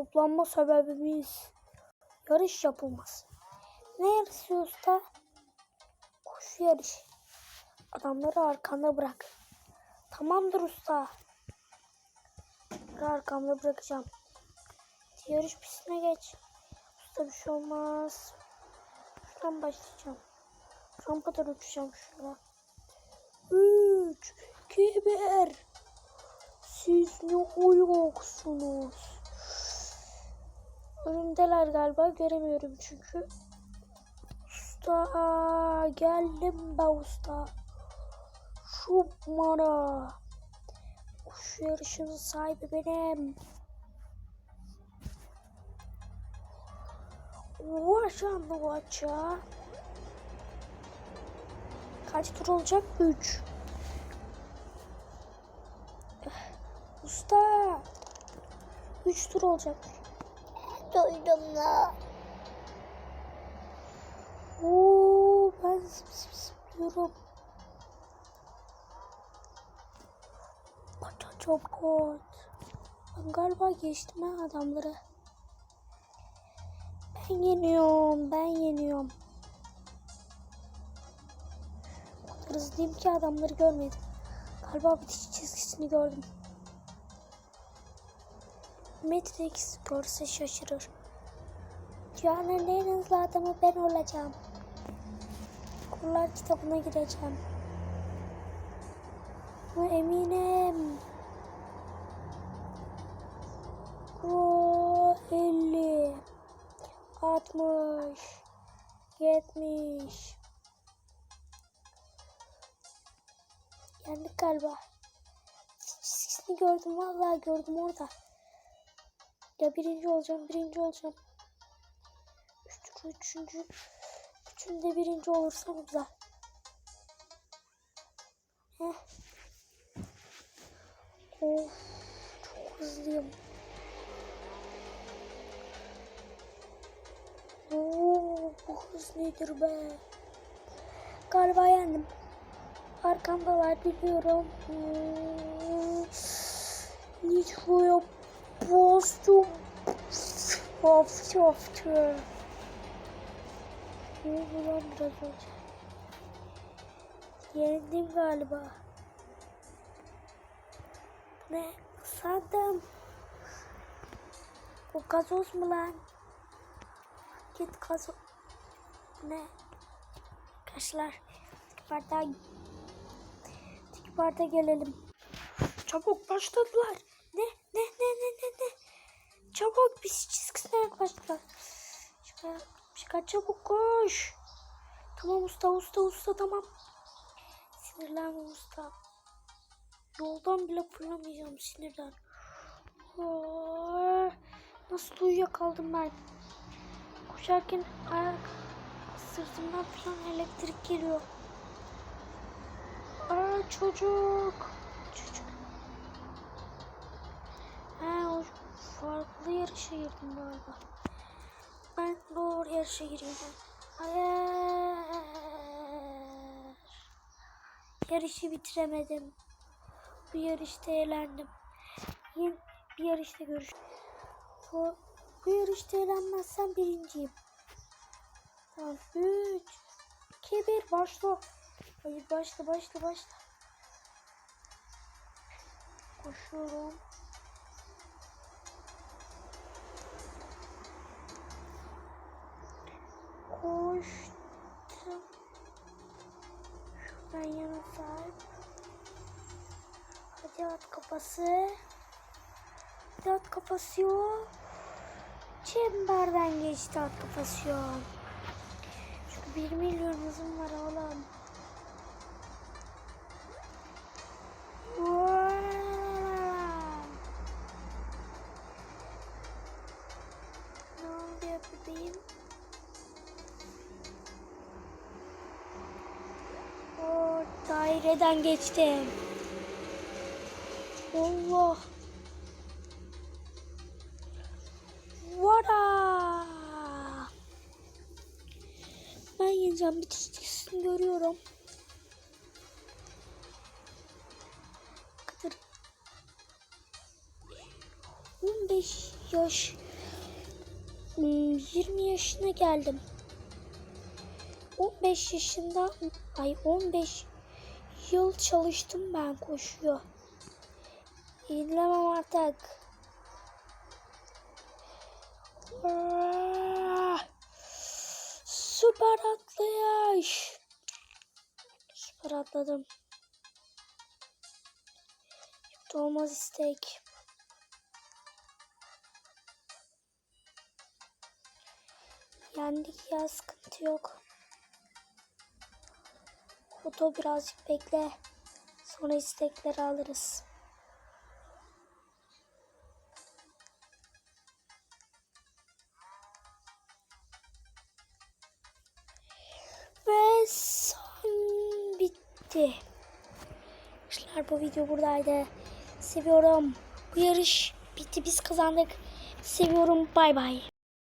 Toplanma sebebimiz yarış yapılması. Ne yarışı usta? Koşu yarışı. Adamları arkanda bırak. Tamamdır usta. Arkamda bırakacağım. Yarış pistine geç. Usta bir şey olmaz. Şuradan başlayacağım. Rampadan uçacağım şuradan. 3, 2, 1. Siz ne uyuyorsunuz? Önümdeler galiba göremiyorum çünkü. Usta geldim be usta. Şu mara. Şu yarışın sahibi benim. Uğraşan uğraşa. Kaç tur olacak? 3. Usta. 3 tur olacak. Duydum la. Oo, ben zıp zıp zıplıyorum. Kaça çabuk. Ben galiba geçtim ha adamları. Ben yeniyorum, ben yeniyorum. Hızlıyım ki adamları görmedim. Galiba bitiş çizgisini gördüm. Matrix görse şaşırır. Dünyanın en hızlı adamı ben olacağım. Kurlar kitabına gireceğim. Bu eminim. O 50 60 70 Yendik galiba. Çizgisini gördüm vallahi gördüm orada. Ya birinci olacağım, birinci olacağım. Üç, üçüncü, üçünde birinci olursam güzel. Heh. Of, çok hızlıyım. Oo, bu hız nedir be? Galiba yendim. Arkamdalar biliyorum. Hmm. Nitro'ya bastım. Of of Ne oldu lan biraz önce? Yendim galiba. Ne? Sandım. Bu gazoz mu lan? Git gazoz. Ne? Arkadaşlar. Bardağa Tek bardağa gelelim. Çabuk başladılar. Ne? Ne? Ne? Ne? Ne? Ne? Çabuk biz çizgisine yaklaştılar. Çıkar, çıkar çabuk koş. Tamam usta usta usta tamam. Sinirlenme usta. Yoldan bile fırlamayacağım sinirden. Aa, nasıl uyuyakaldım ben? Koşarken ayak sırtımdan falan elektrik geliyor. Aa çocuk. Çocuk. Ha o farklı yarışa girdim galiba. Ben doğru yarışa gireyim. Hayır. Yarışı bitiremedim. Bu yarışta eğlendim. Yine bir yarışta görüş. Bu, bu yarışta eğlenmezsem birinciyim. Tamam. 3 2 1 başla. Hayır başla başla başla. Koşuyorum. Şuradan yana sahip. Hadi at kafası. Hadi at kafası yok. Çemberden geçti at kafası yok. Çünkü 1 daireden geçtim. Allah. Vara. Ben yeneceğim. Bitiş çıksın görüyorum. Kadar 15 yaş Hmm, 20 yaşına geldim. 15 yaşında ay 15 yıl çalıştım ben koşuyor. İnlemem artık. Ah! Süper atlayış. Süper atladım. Olmaz istek. Yendik ya sıkıntı yok. Foto birazcık bekle. Sonra istekleri alırız. Ve son bitti. Arkadaşlar bu video buradaydı. Seviyorum. Bu yarış bitti. Biz kazandık. Seviyorum. Bay bay.